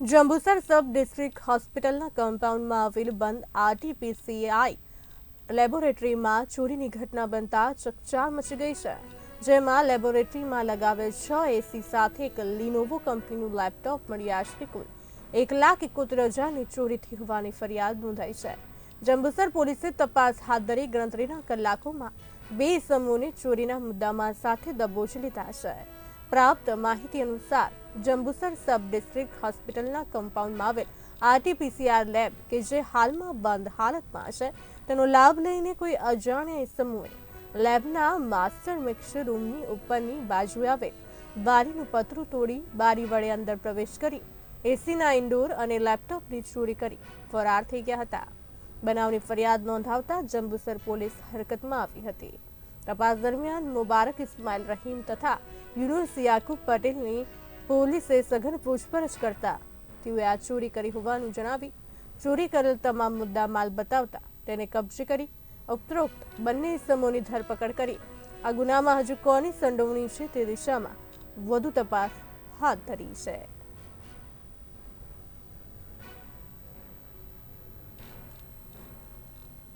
Jambusar sub district હોસ્પિટલના કમ્પાઉન્ડમાં આવેલ બંધ આરટીપીસીઆઈ લેબોરેટરીમાં ચોરીની ઘટના બનતા ચકચાર મચી ગઈ છે. જેમાં લેબોરેટરીમાં લગાવેલ છ એસી સાથે એક લિનોવો કંપનીનું લેપટોપ મળી આશરે કુલ એક લાખ એકોતેર હજારની ચોરીથી હોવાની ફરિયાદ નોંધાઈ છે. જંબુસર પોલીસે તપાસ હાથ ધરી ગણતરીના કલાકોમાં બે સમૂહને ચોરીના મુદ્દામાં સાથે દબોચી લીધા છે. પ્રાપ્ત માહિતી અનુસાર જંબુસર સબ ડિસ્ટ્રિક્ટ હોસ્પિટલના કમ્પાઉન્ડમાં આવેલ આરટીપીસીઆર લેબ કે જે હાલમાં બંધ હાલતમાં છે તેનો લાભ લઈને કોઈ અજાણ્યા સમૂહે લેબના માસ્ટર મિક્સર રૂમની ઉપરની બાજુએ આવેલ બારીનું પતરું તોડી બારી વડે અંદર પ્રવેશ કરી એસીના ઇન્ડોર અને લેપટોપની ચોરી કરી, ફરાર થઈ ગયા હતા. બનાવની ફરિયાદ નોંધાવતા જંબુસર પોલીસ હરકતમાં આવી હતી. તપાસ દરમિયાન મુબારક ઇસ્માઇલ રહીમ તથા યુનુસ યાકુબ પટેલની પોલીસે સઘન પૂછપરછ કરતા તેઓએ આ ચોરી કરી હોવાનું જણાવી, ચોરી કરેલ તમામ મુદ્દા માલ બતાવતા તેને કબજે કરી ઉપરોક્ત બંને ઇસમોની ધરપકડ કરી. આ ગુનામાં હજુ કોની સંડોવણી છે તે દિશામાં વધુ તપાસ હાથ ધરી છે.